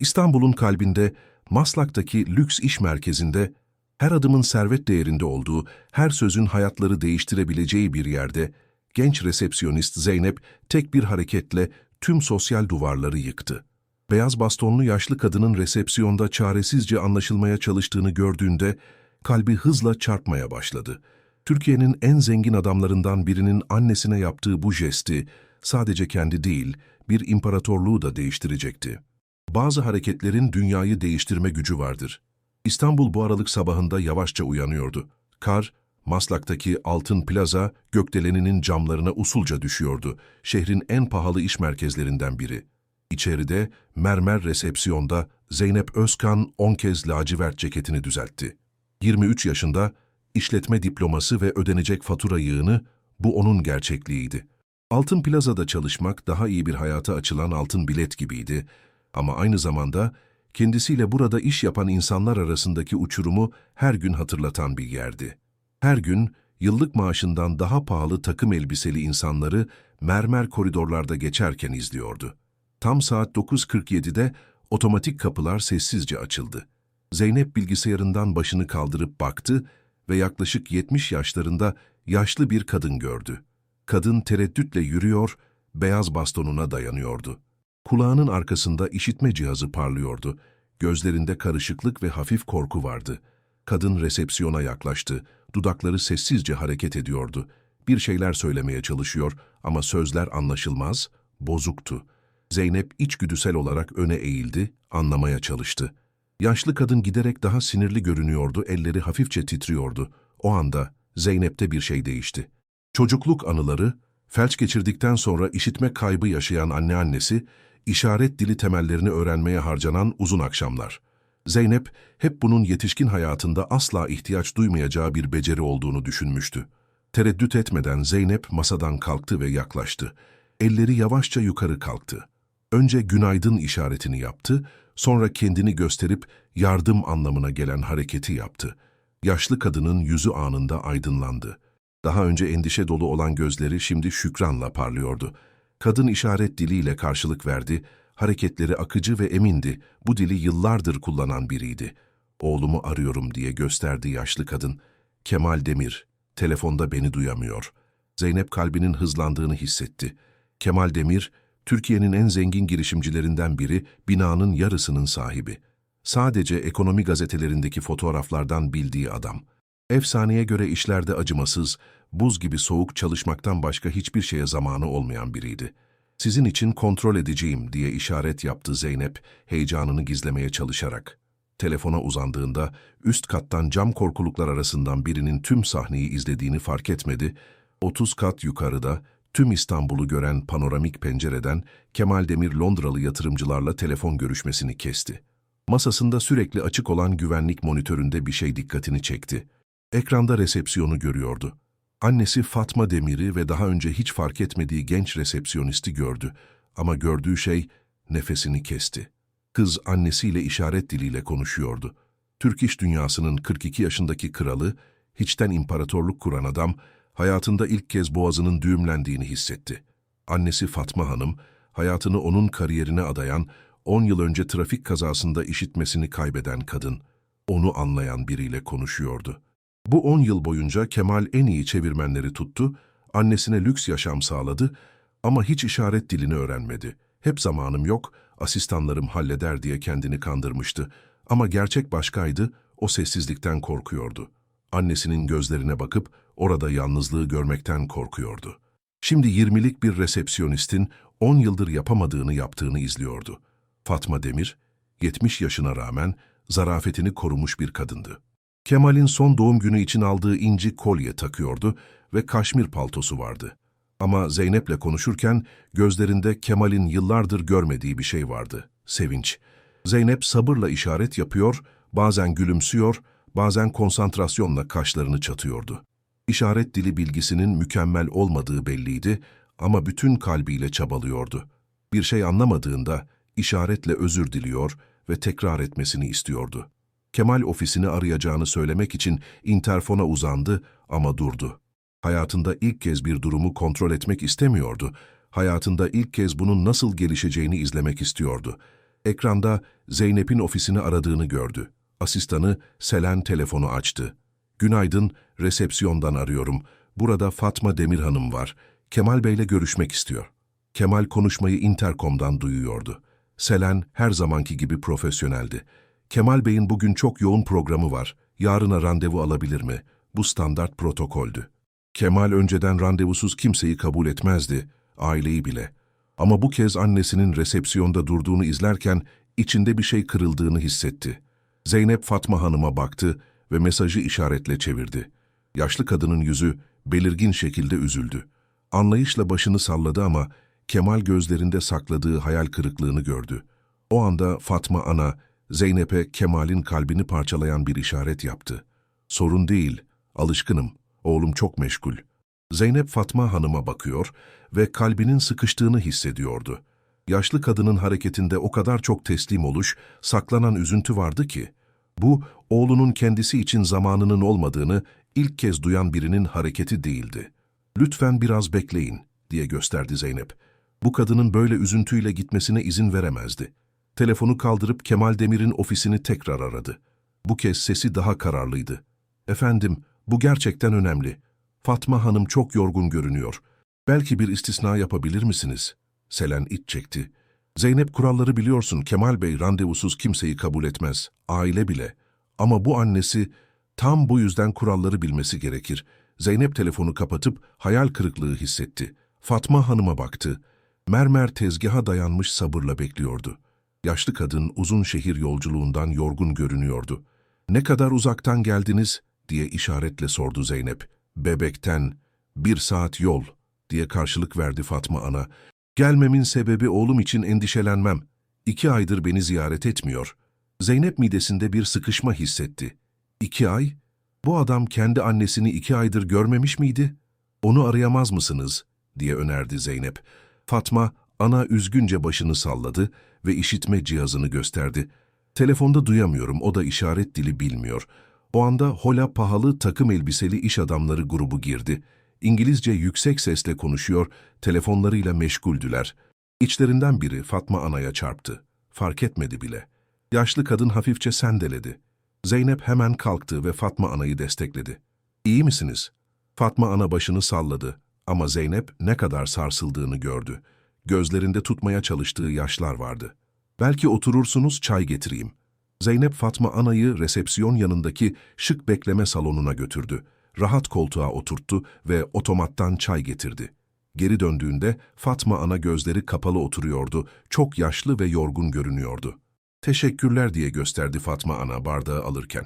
İstanbul'un kalbinde, Maslak'taki lüks iş merkezinde, her adımın servet değerinde olduğu, her sözün hayatları değiştirebileceği bir yerde, genç resepsiyonist Zeynep tek bir hareketle tüm sosyal duvarları yıktı. Beyaz bastonlu yaşlı kadının resepsiyonda çaresizce anlaşılmaya çalıştığını gördüğünde kalbi hızla çarpmaya başladı. Türkiye'nin en zengin adamlarından birinin annesine yaptığı bu jesti sadece kendi değil, bir imparatorluğu da değiştirecekti. Bazı hareketlerin dünyayı değiştirme gücü vardır. İstanbul bu aralık sabahında yavaşça uyanıyordu. Kar, Maslak'taki Altın Plaza, gökdeleninin camlarına usulca düşüyordu. Şehrin en pahalı iş merkezlerinden biri. İçeride, mermer resepsiyonda Zeynep Özkan on kez lacivert ceketini düzeltti. 23 yaşında, işletme diploması ve ödenecek fatura yığını, bu onun gerçekliğiydi. Altın Plaza'da çalışmak daha iyi bir hayata açılan altın bilet gibiydi ama aynı zamanda kendisiyle burada iş yapan insanlar arasındaki uçurumu her gün hatırlatan bir yerdi. Her gün yıllık maaşından daha pahalı takım elbiseli insanları mermer koridorlarda geçerken izliyordu. Tam saat 9.47'de otomatik kapılar sessizce açıldı. Zeynep bilgisayarından başını kaldırıp baktı ve yaklaşık 70 yaşlarında yaşlı bir kadın gördü. Kadın tereddütle yürüyor, beyaz bastonuna dayanıyordu. Kulağının arkasında işitme cihazı parlıyordu. Gözlerinde karışıklık ve hafif korku vardı. Kadın resepsiyona yaklaştı. Dudakları sessizce hareket ediyordu. Bir şeyler söylemeye çalışıyor ama sözler anlaşılmaz, bozuktu. Zeynep içgüdüsel olarak öne eğildi, anlamaya çalıştı. Yaşlı kadın giderek daha sinirli görünüyordu, elleri hafifçe titriyordu. O anda Zeynep'te bir şey değişti. Çocukluk anıları, felç geçirdikten sonra işitme kaybı yaşayan anneannesi, işaret dili temellerini öğrenmeye harcanan uzun akşamlar. Zeynep, hep bunun yetişkin hayatında asla ihtiyaç duymayacağı bir beceri olduğunu düşünmüştü. Tereddüt etmeden Zeynep masadan kalktı ve yaklaştı. Elleri yavaşça yukarı kalktı. Önce günaydın işaretini yaptı, sonra kendini gösterip yardım anlamına gelen hareketi yaptı. Yaşlı kadının yüzü anında aydınlandı. Daha önce endişe dolu olan gözleri şimdi şükranla parlıyordu. Kadın işaret diliyle karşılık verdi, hareketleri akıcı ve emindi, bu dili yıllardır kullanan biriydi. Oğlumu arıyorum diye gösterdi yaşlı kadın. Kemal Demir, telefonda beni duyamıyor. Zeynep kalbinin hızlandığını hissetti. Kemal Demir, Türkiye'nin en zengin girişimcilerinden biri, binanın yarısının sahibi. Sadece ekonomi gazetelerindeki fotoğraflardan bildiği adam. Efsaneye göre işlerde acımasız, buz gibi soğuk çalışmaktan başka hiçbir şeye zamanı olmayan biriydi. Sizin için kontrol edeceğim diye işaret yaptı Zeynep, heyecanını gizlemeye çalışarak. Telefona uzandığında üst kattan cam korkuluklar arasından birinin tüm sahneyi izlediğini fark etmedi, 30 kat yukarıda tüm İstanbul'u gören panoramik pencereden Kemal Demir Londralı yatırımcılarla telefon görüşmesini kesti. Masasında sürekli açık olan güvenlik monitöründe bir şey dikkatini çekti. Ekranda resepsiyonu görüyordu. Annesi Fatma Demir'i ve daha önce hiç fark etmediği genç resepsiyonisti gördü ama gördüğü şey nefesini kesti. Kız annesiyle işaret diliyle konuşuyordu. Türk iş dünyasının 42 yaşındaki kralı, hiçten imparatorluk kuran adam, hayatında ilk kez boğazının düğümlendiğini hissetti. Annesi Fatma Hanım, hayatını onun kariyerine adayan, 10 yıl önce trafik kazasında işitmesini kaybeden kadın, onu anlayan biriyle konuşuyordu. Bu 10 yıl boyunca Kemal en iyi çevirmenleri tuttu, annesine lüks yaşam sağladı ama hiç işaret dilini öğrenmedi. Hep zamanım yok, asistanlarım halleder diye kendini kandırmıştı. Ama gerçek başkaydı, o sessizlikten korkuyordu. Annesinin gözlerine bakıp orada yalnızlığı görmekten korkuyordu. Şimdi yirmilik bir resepsiyonistin 10 yıldır yapamadığını yaptığını izliyordu. Fatma Demir, 70 yaşına rağmen zarafetini korumuş bir kadındı. Kemal'in son doğum günü için aldığı inci kolye takıyordu ve kaşmir paltosu vardı. Ama Zeynep'le konuşurken gözlerinde Kemal'in yıllardır görmediği bir şey vardı, sevinç. Zeynep sabırla işaret yapıyor, bazen gülümsüyor, bazen konsantrasyonla kaşlarını çatıyordu. İşaret dili bilgisinin mükemmel olmadığı belliydi ama bütün kalbiyle çabalıyordu. Bir şey anlamadığında işaretle özür diliyor ve tekrar etmesini istiyordu. Kemal ofisini arayacağını söylemek için interfona uzandı ama durdu. Hayatında ilk kez bir durumu kontrol etmek istemiyordu. Hayatında ilk kez bunun nasıl gelişeceğini izlemek istiyordu. Ekranda Zeynep'in ofisini aradığını gördü. Asistanı Selen telefonu açtı. Günaydın, resepsiyondan arıyorum. Burada Fatma Demirhanım var. Kemal Bey'le görüşmek istiyor. Kemal konuşmayı interkomdan duyuyordu. Selen her zamanki gibi profesyoneldi. Kemal Bey'in bugün çok yoğun programı var. Yarına randevu alabilir mi? Bu standart protokoldü. Kemal önceden randevusuz kimseyi kabul etmezdi, aileyi bile. Ama bu kez annesinin resepsiyonda durduğunu izlerken içinde bir şey kırıldığını hissetti. Zeynep Fatma Hanım'a baktı ve mesajı işaretle çevirdi. Yaşlı kadının yüzü belirgin şekilde üzüldü. Anlayışla başını salladı ama Kemal gözlerinde sakladığı hayal kırıklığını gördü. O anda Fatma ana Zeynep'e Kemal'in kalbini parçalayan bir işaret yaptı. Sorun değil, alışkınım. Oğlum çok meşgul. Zeynep Fatma Hanım'a bakıyor ve kalbinin sıkıştığını hissediyordu. Yaşlı kadının hareketinde o kadar çok teslim oluş, saklanan üzüntü vardı ki, bu oğlunun kendisi için zamanının olmadığını ilk kez duyan birinin hareketi değildi. Lütfen biraz bekleyin, diye gösterdi Zeynep. Bu kadının böyle üzüntüyle gitmesine izin veremezdi. Telefonu kaldırıp Kemal Demir'in ofisini tekrar aradı. Bu kez sesi daha kararlıydı. Efendim, bu gerçekten önemli. Fatma Hanım çok yorgun görünüyor. Belki bir istisna yapabilir misiniz? Selen iç çekti. Zeynep kuralları biliyorsun Kemal Bey randevusuz kimseyi kabul etmez. Aile bile. Ama bu annesi tam bu yüzden kuralları bilmesi gerekir. Zeynep telefonu kapatıp hayal kırıklığı hissetti. Fatma Hanım'a baktı. Mermer tezgaha dayanmış sabırla bekliyordu. Yaşlı kadın uzun şehir yolculuğundan yorgun görünüyordu. Ne kadar uzaktan geldiniz diye işaretle sordu Zeynep. Bebekten, bir saat yol diye karşılık verdi Fatma ana. Gelmemin sebebi oğlum için endişelenmem. İki aydır beni ziyaret etmiyor. Zeynep midesinde bir sıkışma hissetti. İki ay? Bu adam kendi annesini iki aydır görmemiş miydi? Onu arayamaz mısınız? diye önerdi Zeynep. Fatma, ana üzgünce başını salladı ve işitme cihazını gösterdi. Telefonda duyamıyorum, o da işaret dili bilmiyor. O anda hola pahalı takım elbiseli iş adamları grubu girdi. İngilizce yüksek sesle konuşuyor, telefonlarıyla meşguldüler. İçlerinden biri Fatma Ana'ya çarptı. Fark etmedi bile. Yaşlı kadın hafifçe sendeledi. Zeynep hemen kalktı ve Fatma Ana'yı destekledi. İyi misiniz? Fatma Ana başını salladı ama Zeynep ne kadar sarsıldığını gördü. Gözlerinde tutmaya çalıştığı yaşlar vardı. Belki oturursunuz çay getireyim. Zeynep Fatma Ana'yı resepsiyon yanındaki şık bekleme salonuna götürdü. Rahat koltuğa oturttu ve otomattan çay getirdi. Geri döndüğünde Fatma Ana gözleri kapalı oturuyordu, çok yaşlı ve yorgun görünüyordu. Teşekkürler diye gösterdi Fatma Ana bardağı alırken.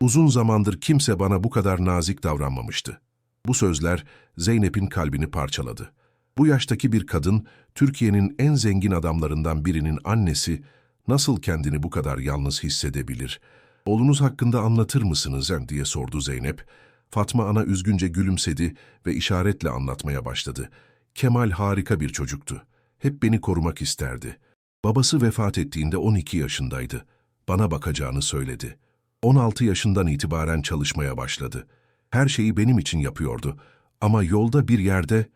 Uzun zamandır kimse bana bu kadar nazik davranmamıştı. Bu sözler Zeynep'in kalbini parçaladı. Bu yaştaki bir kadın, Türkiye'nin en zengin adamlarından birinin annesi, nasıl kendini bu kadar yalnız hissedebilir? Oğlunuz hakkında anlatır mısınız diye sordu Zeynep. Fatma ana üzgünce gülümsedi ve işaretle anlatmaya başladı. Kemal harika bir çocuktu. Hep beni korumak isterdi. Babası vefat ettiğinde 12 yaşındaydı. Bana bakacağını söyledi. 16 yaşından itibaren çalışmaya başladı. Her şeyi benim için yapıyordu. Ama yolda bir yerde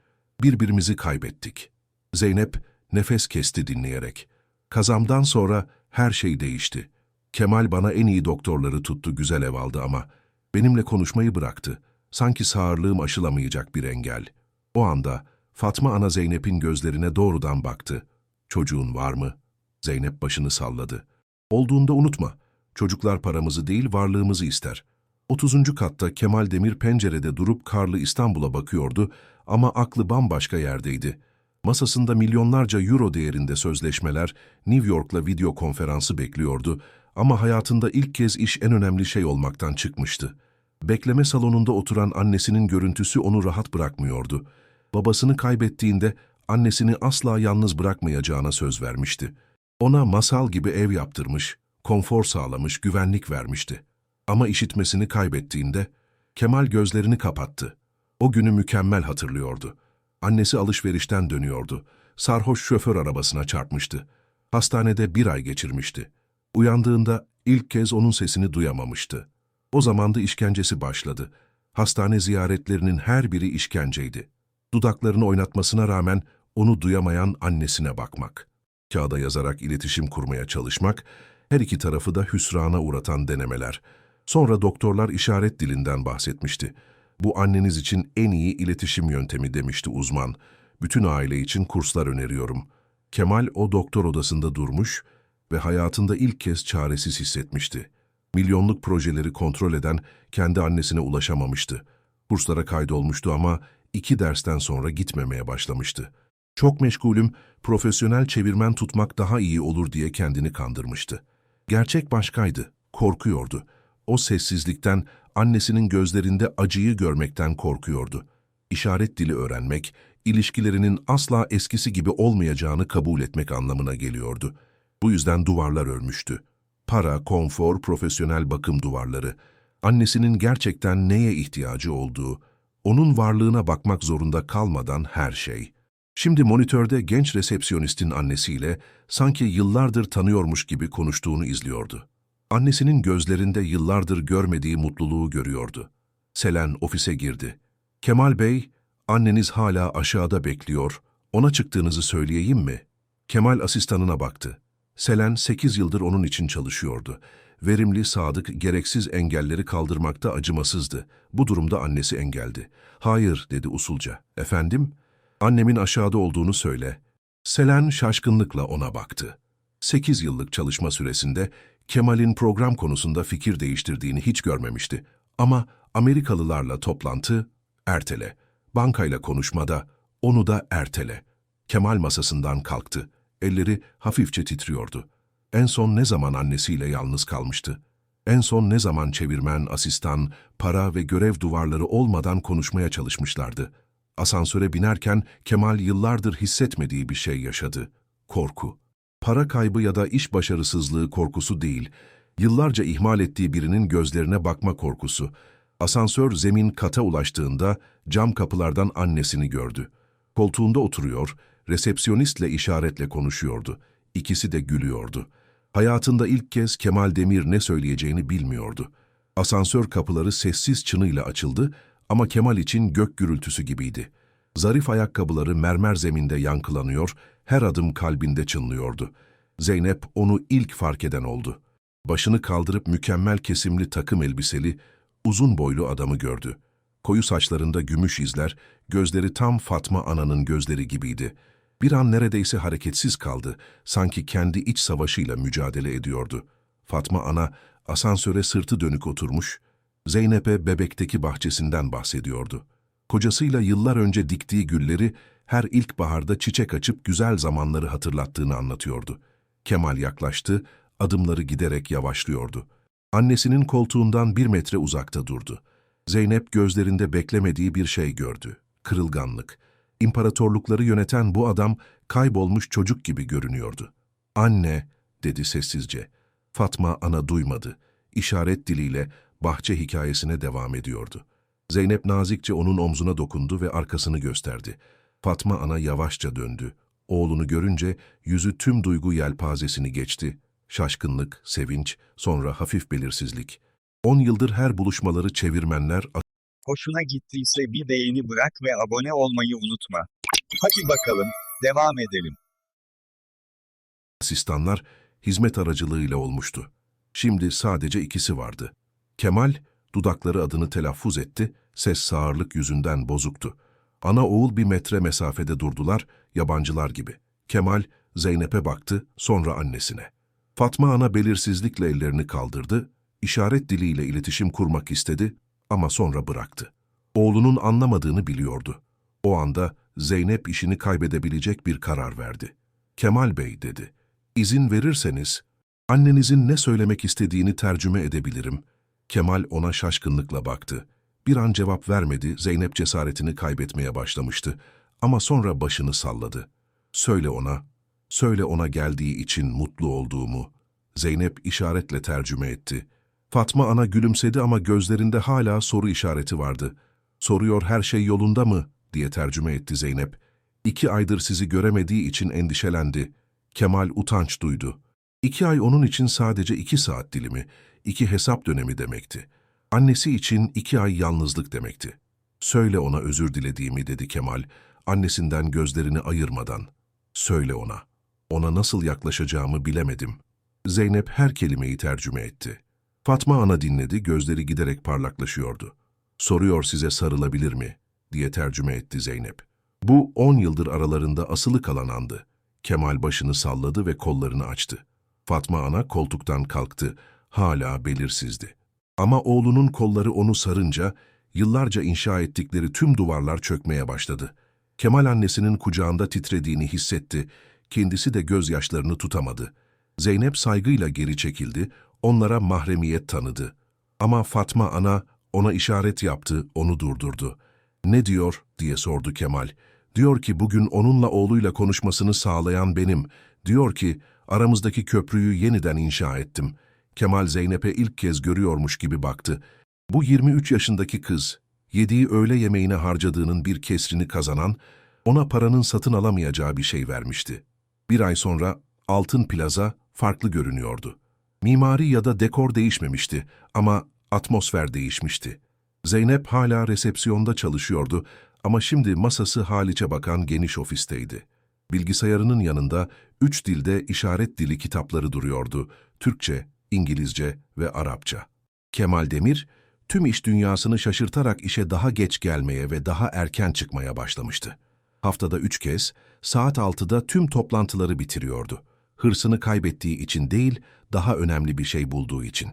birbirimizi kaybettik. Zeynep nefes kesti dinleyerek. Kazamdan sonra her şey değişti. Kemal bana en iyi doktorları tuttu, güzel ev aldı ama benimle konuşmayı bıraktı. Sanki sağırlığım aşılamayacak bir engel. O anda Fatma ana Zeynep'in gözlerine doğrudan baktı. Çocuğun var mı? Zeynep başını salladı. Olduğunda unutma. Çocuklar paramızı değil varlığımızı ister. 30. katta Kemal Demir pencerede durup karlı İstanbul'a bakıyordu ama aklı bambaşka yerdeydi. Masasında milyonlarca euro değerinde sözleşmeler, New York'la video konferansı bekliyordu ama hayatında ilk kez iş en önemli şey olmaktan çıkmıştı. Bekleme salonunda oturan annesinin görüntüsü onu rahat bırakmıyordu. Babasını kaybettiğinde annesini asla yalnız bırakmayacağına söz vermişti. Ona masal gibi ev yaptırmış, konfor sağlamış, güvenlik vermişti. Ama işitmesini kaybettiğinde Kemal gözlerini kapattı. O günü mükemmel hatırlıyordu. Annesi alışverişten dönüyordu. Sarhoş şoför arabasına çarpmıştı. Hastanede bir ay geçirmişti. Uyandığında ilk kez onun sesini duyamamıştı. O zamanda işkencesi başladı. Hastane ziyaretlerinin her biri işkenceydi. Dudaklarını oynatmasına rağmen onu duyamayan annesine bakmak. kağıda yazarak iletişim kurmaya çalışmak, her iki tarafı da hüsrana uğratan denemeler. Sonra doktorlar işaret dilinden bahsetmişti. Bu anneniz için en iyi iletişim yöntemi demişti uzman. Bütün aile için kurslar öneriyorum. Kemal o doktor odasında durmuş ve hayatında ilk kez çaresiz hissetmişti. Milyonluk projeleri kontrol eden kendi annesine ulaşamamıştı. Kurslara kaydolmuştu ama iki dersten sonra gitmemeye başlamıştı. Çok meşgulüm, profesyonel çevirmen tutmak daha iyi olur diye kendini kandırmıştı. Gerçek başkaydı, korkuyordu. O sessizlikten, annesinin gözlerinde acıyı görmekten korkuyordu. İşaret dili öğrenmek, ilişkilerinin asla eskisi gibi olmayacağını kabul etmek anlamına geliyordu. Bu yüzden duvarlar örmüştü. Para, konfor, profesyonel bakım duvarları. Annesinin gerçekten neye ihtiyacı olduğu, onun varlığına bakmak zorunda kalmadan her şey. Şimdi monitörde genç resepsiyonistin annesiyle sanki yıllardır tanıyormuş gibi konuştuğunu izliyordu. Annesinin gözlerinde yıllardır görmediği mutluluğu görüyordu. Selen ofise girdi. Kemal Bey, anneniz hala aşağıda bekliyor, ona çıktığınızı söyleyeyim mi? Kemal asistanına baktı. Selen 8 yıldır onun için çalışıyordu. Verimli, sadık, gereksiz engelleri kaldırmakta acımasızdı. Bu durumda annesi engeldi. Hayır, dedi usulca. Efendim? Annemin aşağıda olduğunu söyle. Selen şaşkınlıkla ona baktı. 8 yıllık çalışma süresinde Kemal'in program konusunda fikir değiştirdiğini hiç görmemişti. Ama Amerikalılarla toplantı, ertele. Bankayla konuşmada, onu da ertele. Kemal masasından kalktı. Elleri hafifçe titriyordu. En son ne zaman annesiyle yalnız kalmıştı? En son ne zaman çevirmen, asistan, para ve görev duvarları olmadan konuşmaya çalışmışlardı? Asansöre binerken Kemal yıllardır hissetmediği bir şey yaşadı. Korku. Para kaybı ya da iş başarısızlığı korkusu değil, yıllarca ihmal ettiği birinin gözlerine bakma korkusu. Asansör zemin kata ulaştığında cam kapılardan annesini gördü. Koltuğunda oturuyor, resepsiyonistle işaretle konuşuyordu. İkisi de gülüyordu. Hayatında ilk kez Kemal Demir ne söyleyeceğini bilmiyordu. Asansör kapıları sessiz çınıyla açıldı ama Kemal için gök gürültüsü gibiydi. Zarif ayakkabıları mermer zeminde yankılanıyor, her adım kalbinde çınlıyordu. Zeynep onu ilk fark eden oldu. Başını kaldırıp mükemmel kesimli takım elbiseli, uzun boylu adamı gördü. Koyu saçlarında gümüş izler, gözleri tam Fatma Ana'nın gözleri gibiydi. Bir an neredeyse hareketsiz kaldı, sanki kendi iç savaşıyla mücadele ediyordu. Fatma Ana asansöre sırtı dönük oturmuş, Zeynep'e bebekteki bahçesinden bahsediyordu. Kocasıyla yıllar önce diktiği gülleri her ilkbaharda çiçek açıp güzel zamanları hatırlattığını anlatıyordu. Kemal yaklaştı, adımları giderek yavaşlıyordu. Annesinin koltuğundan bir metre uzakta durdu. Zeynep gözlerinde beklemediği bir şey gördü. Kırılganlık. İmparatorlukları yöneten bu adam kaybolmuş çocuk gibi görünüyordu. Anne, dedi sessizce. Fatma ana duymadı. İşaret diliyle bahçe hikayesine devam ediyordu. Zeynep nazikçe onun omzuna dokundu ve arkasını gösterdi. Fatma ana yavaşça döndü. Oğlunu görünce yüzü tüm duygu yelpazesini geçti. Şaşkınlık, sevinç, sonra hafif belirsizlik. On yıldır her buluşmaları çevirmenler, Hoşuna gittiyse bir beğeni bırak ve abone olmayı unutma. Hadi bakalım, devam edelim. asistanlar hizmet aracılığıyla olmuştu. Şimdi sadece ikisi vardı. Kemal, dudakları adını telaffuz etti, ses sağırlık yüzünden bozuktu. Ana oğul bir metre mesafede durdular, yabancılar gibi. Kemal, Zeynep'e baktı, sonra annesine. Fatma ana belirsizlikle ellerini kaldırdı, işaret diliyle iletişim kurmak istedi ama sonra bıraktı. Oğlunun anlamadığını biliyordu. O anda Zeynep işini kaybedebilecek bir karar verdi. Kemal Bey dedi, izin verirseniz annenizin ne söylemek istediğini tercüme edebilirim. Kemal ona şaşkınlıkla baktı. Bir an cevap vermedi, Zeynep cesaretini kaybetmeye başlamıştı. Ama sonra başını salladı. Söyle ona, söyle ona geldiği için mutlu olduğumu. Zeynep işaretle tercüme etti. Fatma ana gülümsedi ama gözlerinde hala soru işareti vardı. Soruyor her şey yolunda mı? diye tercüme etti Zeynep. İki aydır sizi göremediği için endişelendi. Kemal utanç duydu. İki ay onun için sadece iki saat dilimi, iki hesap dönemi demekti. Annesi için iki ay yalnızlık demekti. Söyle ona özür dilediğimi dedi Kemal, annesinden gözlerini ayırmadan. Söyle ona. Ona nasıl yaklaşacağımı bilemedim. Zeynep her kelimeyi tercüme etti. Fatma ana dinledi, gözleri giderek parlaklaşıyordu. Soruyor size sarılabilir mi? diye tercüme etti Zeynep. Bu on yıldır aralarında asılı kalan andı. Kemal başını salladı ve kollarını açtı. Fatma ana koltuktan kalktı. Hala belirsizdi. Ama oğlunun kolları onu sarınca yıllarca inşa ettikleri tüm duvarlar çökmeye başladı. Kemal annesinin kucağında titrediğini hissetti. Kendisi de gözyaşlarını tutamadı. Zeynep saygıyla geri çekildi, onlara mahremiyet tanıdı. Ama Fatma ana ona işaret yaptı, onu durdurdu. Ne diyor diye sordu Kemal. Diyor ki bugün onunla oğluyla konuşmasını sağlayan benim. Diyor ki aramızdaki köprüyü yeniden inşa ettim. Kemal Zeynep'e ilk kez görüyormuş gibi baktı. Bu 23 yaşındaki kız, yediği öğle yemeğine harcadığının bir kesrini kazanan, ona paranın satın alamayacağı bir şey vermişti. Bir ay sonra Altın Plaza farklı görünüyordu. Mimari ya da dekor değişmemişti ama atmosfer değişmişti. Zeynep hala resepsiyonda çalışıyordu ama şimdi masası Haliç'e bakan geniş ofisteydi. Bilgisayarının yanında üç dilde işaret dili kitapları duruyordu. Türkçe, İngilizce ve Arapça. Kemal Demir, tüm iş dünyasını şaşırtarak işe daha geç gelmeye ve daha erken çıkmaya başlamıştı. Haftada üç kez, saat 6'da tüm toplantıları bitiriyordu. Hırsını kaybettiği için değil, daha önemli bir şey bulduğu için.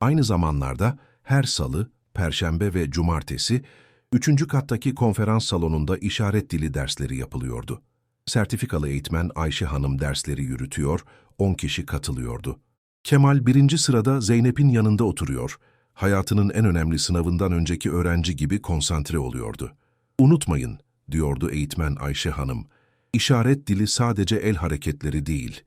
Aynı zamanlarda her salı, perşembe ve cumartesi, üçüncü kattaki konferans salonunda işaret dili dersleri yapılıyordu. Sertifikalı eğitmen Ayşe Hanım dersleri yürütüyor, 10 kişi katılıyordu. Kemal birinci sırada Zeynep'in yanında oturuyor, hayatının en önemli sınavından önceki öğrenci gibi konsantre oluyordu. Unutmayın, diyordu eğitmen Ayşe Hanım, işaret dili sadece el hareketleri değil,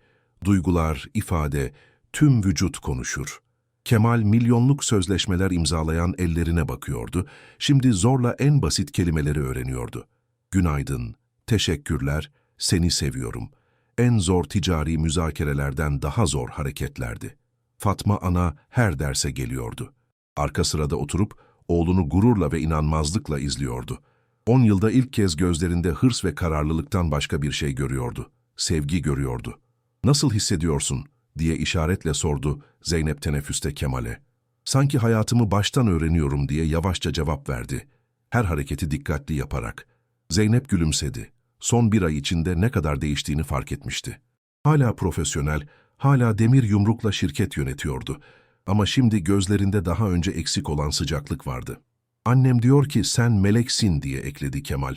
duygular, ifade, tüm vücut konuşur. Kemal milyonluk sözleşmeler imzalayan ellerine bakıyordu, şimdi zorla en basit kelimeleri öğreniyordu. Günaydın, teşekkürler, seni seviyorum. En zor ticari müzakerelerden daha zor hareketlerdi. Fatma ana her derse geliyordu. Arka sırada oturup oğlunu gururla ve inanmazlıkla izliyordu. On yılda ilk kez gözlerinde hırs ve kararlılıktan başka bir şey görüyordu. Sevgi görüyordu. Nasıl hissediyorsun? diye işaretle sordu Zeynep teneffüste Kemal'e. Sanki hayatımı baştan öğreniyorum diye yavaşça cevap verdi. Her hareketi dikkatli yaparak. Zeynep gülümsedi. Son bir ay içinde ne kadar değiştiğini fark etmişti. Hala profesyonel, hala demir yumrukla şirket yönetiyordu. Ama şimdi gözlerinde daha önce eksik olan sıcaklık vardı. Annem diyor ki sen meleksin diye ekledi Kemal.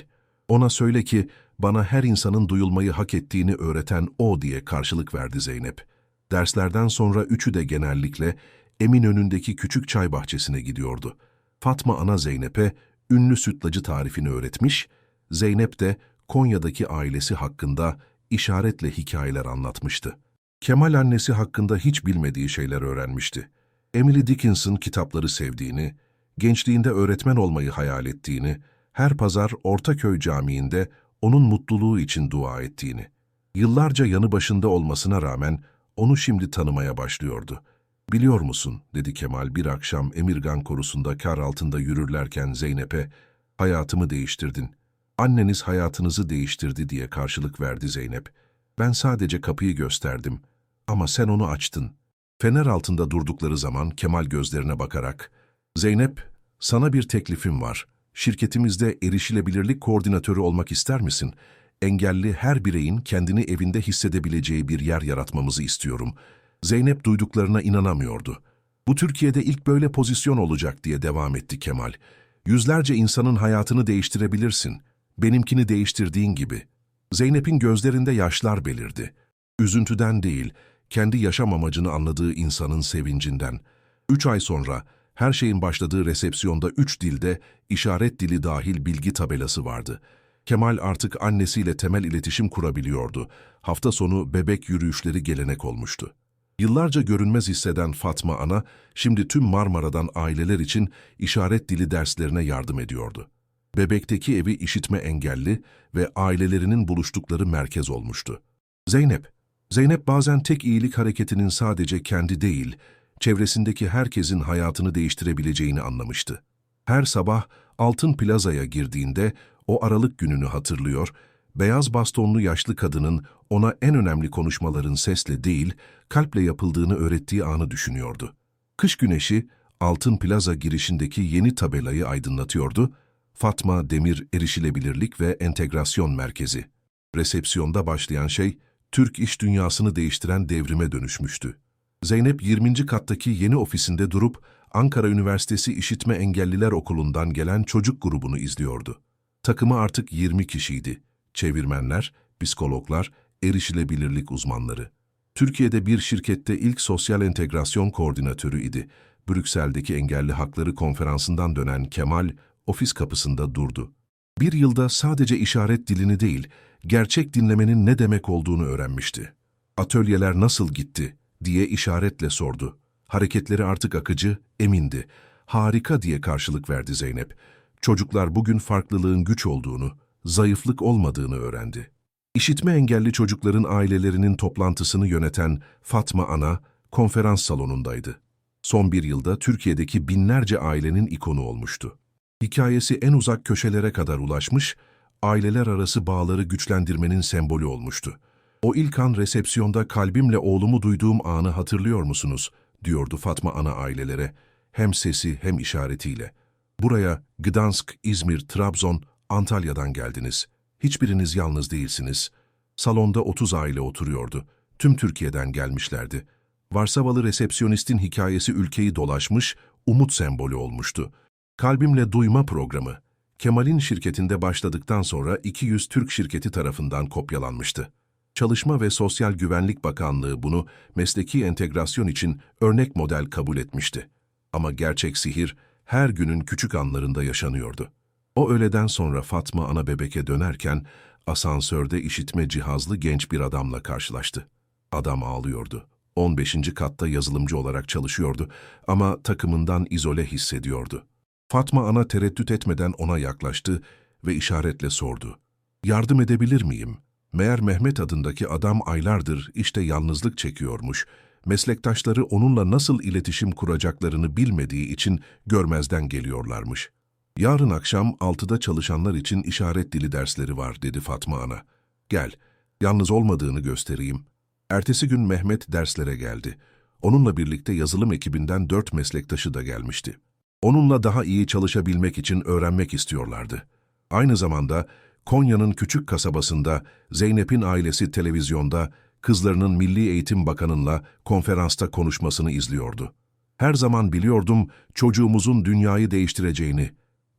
Ona söyle ki bana her insanın duyulmayı hak ettiğini öğreten o diye karşılık verdi Zeynep. Derslerden sonra üçü de genellikle Eminönü'ndeki küçük çay bahçesine gidiyordu. Fatma ana Zeynep'e ünlü sütlacı tarifini öğretmiş, Zeynep de Konya'daki ailesi hakkında işaretle hikayeler anlatmıştı. Kemal annesi hakkında hiç bilmediği şeyler öğrenmişti. Emily Dickinson kitapları sevdiğini, gençliğinde öğretmen olmayı hayal ettiğini, her pazar Ortaköy Camii'nde onun mutluluğu için dua ettiğini. Yıllarca yanı başında olmasına rağmen onu şimdi tanımaya başlıyordu. Biliyor musun, dedi Kemal bir akşam Emirgan korusunda kar altında yürürlerken Zeynep'e, hayatımı değiştirdin. Anneniz hayatınızı değiştirdi diye karşılık verdi Zeynep. Ben sadece kapıyı gösterdim. Ama sen onu açtın. Fener altında durdukları zaman Kemal gözlerine bakarak, Zeynep, sana bir teklifim var. Şirketimizde erişilebilirlik koordinatörü olmak ister misin? Engelli her bireyin kendini evinde hissedebileceği bir yer yaratmamızı istiyorum. Zeynep duyduklarına inanamıyordu. Bu Türkiye'de ilk böyle pozisyon olacak diye devam etti Kemal. Yüzlerce insanın hayatını değiştirebilirsin. Benimkini değiştirdiğin gibi. Zeynep'in gözlerinde yaşlar belirdi. Üzüntüden değil, kendi yaşam amacını anladığı insanın sevincinden. Üç ay sonra her şeyin başladığı resepsiyonda üç dilde işaret dili dahil bilgi tabelası vardı. Kemal artık annesiyle temel iletişim kurabiliyordu. Hafta sonu bebek yürüyüşleri gelenek olmuştu. Yıllarca görünmez hisseden Fatma Ana, şimdi tüm Marmara'dan aileler için işaret dili derslerine yardım ediyordu. Bebekteki evi işitme engelli ve ailelerinin buluştukları merkez olmuştu. Zeynep, Zeynep bazen tek iyilik hareketinin sadece kendi değil, çevresindeki herkesin hayatını değiştirebileceğini anlamıştı. Her sabah Altın Plaza'ya girdiğinde o aralık gününü hatırlıyor, beyaz bastonlu yaşlı kadının ona en önemli konuşmaların sesle değil, kalple yapıldığını öğrettiği anı düşünüyordu. Kış güneşi, Altın Plaza girişindeki yeni tabelayı aydınlatıyordu. Fatma Demir Erişilebilirlik ve Entegrasyon Merkezi. Resepsiyonda başlayan şey, Türk iş dünyasını değiştiren devrime dönüşmüştü. Zeynep 20. kattaki yeni ofisinde durup Ankara Üniversitesi İşitme Engelliler Okulu'ndan gelen çocuk grubunu izliyordu. Takımı artık 20 kişiydi. Çevirmenler, psikologlar, erişilebilirlik uzmanları. Türkiye'de bir şirkette ilk sosyal entegrasyon koordinatörü idi. Brüksel'deki engelli hakları konferansından dönen Kemal, ofis kapısında durdu. Bir yılda sadece işaret dilini değil, gerçek dinlemenin ne demek olduğunu öğrenmişti. Atölyeler nasıl gitti diye işaretle sordu. Hareketleri artık akıcı, emindi. Harika diye karşılık verdi Zeynep. Çocuklar bugün farklılığın güç olduğunu, zayıflık olmadığını öğrendi. İşitme engelli çocukların ailelerinin toplantısını yöneten Fatma Ana, konferans salonundaydı. Son bir yılda Türkiye'deki binlerce ailenin ikonu olmuştu. Hikayesi en uzak köşelere kadar ulaşmış, aileler arası bağları güçlendirmenin sembolü olmuştu. O ilk an resepsiyonda kalbimle oğlumu duyduğum anı hatırlıyor musunuz? diyordu Fatma Ana ailelere. Hem sesi hem işaretiyle. Buraya Gdansk, İzmir, Trabzon, Antalya'dan geldiniz. Hiçbiriniz yalnız değilsiniz. Salonda 30 aile oturuyordu. Tüm Türkiye'den gelmişlerdi. Varsavalı resepsiyonistin hikayesi ülkeyi dolaşmış, umut sembolü olmuştu. Kalbimle Duyma programı, Kemal'in şirketinde başladıktan sonra 200 Türk şirketi tarafından kopyalanmıştı. Çalışma ve Sosyal Güvenlik Bakanlığı bunu mesleki entegrasyon için örnek model kabul etmişti. Ama gerçek sihir her günün küçük anlarında yaşanıyordu. O öğleden sonra Fatma ana bebeke dönerken asansörde işitme cihazlı genç bir adamla karşılaştı. Adam ağlıyordu. 15. katta yazılımcı olarak çalışıyordu ama takımından izole hissediyordu. Fatma ana tereddüt etmeden ona yaklaştı ve işaretle sordu. Yardım edebilir miyim? Meğer Mehmet adındaki adam aylardır işte yalnızlık çekiyormuş. Meslektaşları onunla nasıl iletişim kuracaklarını bilmediği için görmezden geliyorlarmış. Yarın akşam 6'da çalışanlar için işaret dili dersleri var dedi Fatma ana. Gel, yalnız olmadığını göstereyim. Ertesi gün Mehmet derslere geldi. Onunla birlikte yazılım ekibinden dört meslektaşı da gelmişti. Onunla daha iyi çalışabilmek için öğrenmek istiyorlardı. Aynı zamanda Konya'nın küçük kasabasında Zeynep'in ailesi televizyonda kızlarının Milli Eğitim Bakanı'nla konferansta konuşmasını izliyordu. Her zaman biliyordum çocuğumuzun dünyayı değiştireceğini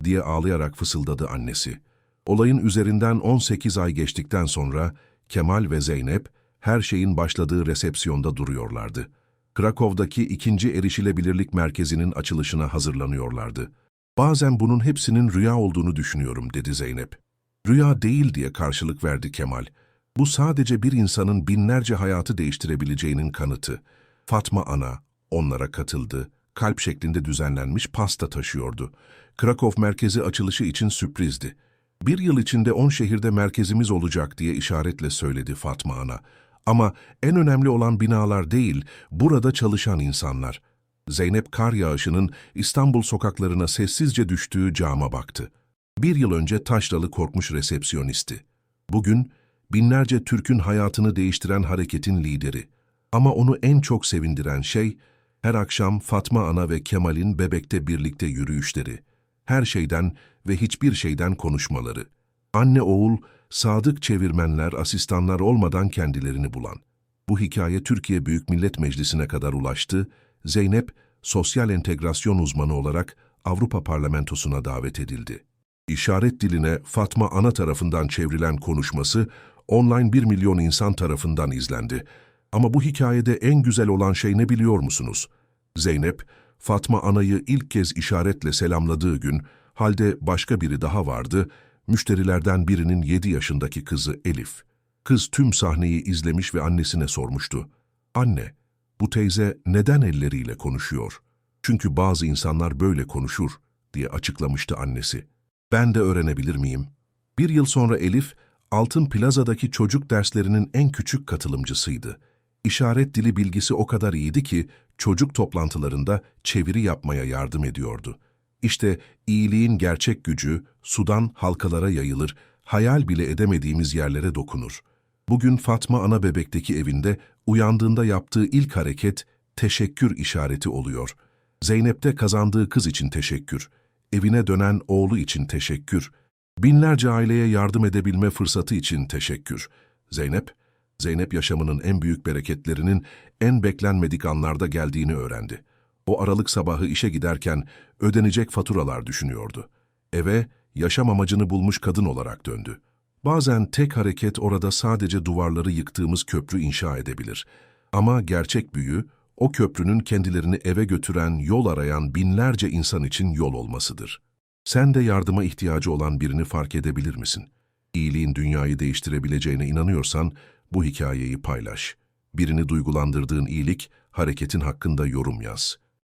diye ağlayarak fısıldadı annesi. Olayın üzerinden 18 ay geçtikten sonra Kemal ve Zeynep her şeyin başladığı resepsiyonda duruyorlardı. Krakow'daki ikinci erişilebilirlik merkezinin açılışına hazırlanıyorlardı. Bazen bunun hepsinin rüya olduğunu düşünüyorum dedi Zeynep. Rüya değil diye karşılık verdi Kemal. Bu sadece bir insanın binlerce hayatı değiştirebileceğinin kanıtı. Fatma Ana onlara katıldı. Kalp şeklinde düzenlenmiş pasta taşıyordu. Krakow merkezi açılışı için sürprizdi. Bir yıl içinde on şehirde merkezimiz olacak diye işaretle söyledi Fatma Ana. Ama en önemli olan binalar değil, burada çalışan insanlar. Zeynep kar yağışının İstanbul sokaklarına sessizce düştüğü cama baktı. Bir yıl önce taşralı korkmuş resepsiyonisti. Bugün binlerce Türk'ün hayatını değiştiren hareketin lideri. Ama onu en çok sevindiren şey, her akşam Fatma Ana ve Kemal'in bebekte birlikte yürüyüşleri. Her şeyden ve hiçbir şeyden konuşmaları. Anne oğul, sadık çevirmenler, asistanlar olmadan kendilerini bulan. Bu hikaye Türkiye Büyük Millet Meclisi'ne kadar ulaştı. Zeynep, sosyal entegrasyon uzmanı olarak Avrupa Parlamentosu'na davet edildi. İşaret diline Fatma Ana tarafından çevrilen konuşması online 1 milyon insan tarafından izlendi. Ama bu hikayede en güzel olan şey ne biliyor musunuz? Zeynep, Fatma Ana'yı ilk kez işaretle selamladığı gün, halde başka biri daha vardı, müşterilerden birinin 7 yaşındaki kızı Elif. Kız tüm sahneyi izlemiş ve annesine sormuştu. Anne, bu teyze neden elleriyle konuşuyor? Çünkü bazı insanlar böyle konuşur, diye açıklamıştı annesi. Ben de öğrenebilir miyim? Bir yıl sonra Elif, Altın Plaza'daki çocuk derslerinin en küçük katılımcısıydı. İşaret dili bilgisi o kadar iyiydi ki çocuk toplantılarında çeviri yapmaya yardım ediyordu. İşte iyiliğin gerçek gücü sudan halkalara yayılır, hayal bile edemediğimiz yerlere dokunur. Bugün Fatma ana bebekteki evinde uyandığında yaptığı ilk hareket teşekkür işareti oluyor. Zeynep'te kazandığı kız için teşekkür, evine dönen oğlu için teşekkür, binlerce aileye yardım edebilme fırsatı için teşekkür. Zeynep, Zeynep yaşamının en büyük bereketlerinin en beklenmedik anlarda geldiğini öğrendi. O aralık sabahı işe giderken ödenecek faturalar düşünüyordu. Eve yaşam amacını bulmuş kadın olarak döndü. Bazen tek hareket orada sadece duvarları yıktığımız köprü inşa edebilir. Ama gerçek büyü, o köprünün kendilerini eve götüren, yol arayan binlerce insan için yol olmasıdır. Sen de yardıma ihtiyacı olan birini fark edebilir misin? İyiliğin dünyayı değiştirebileceğine inanıyorsan bu hikayeyi paylaş. Birini duygulandırdığın iyilik, hareketin hakkında yorum yaz.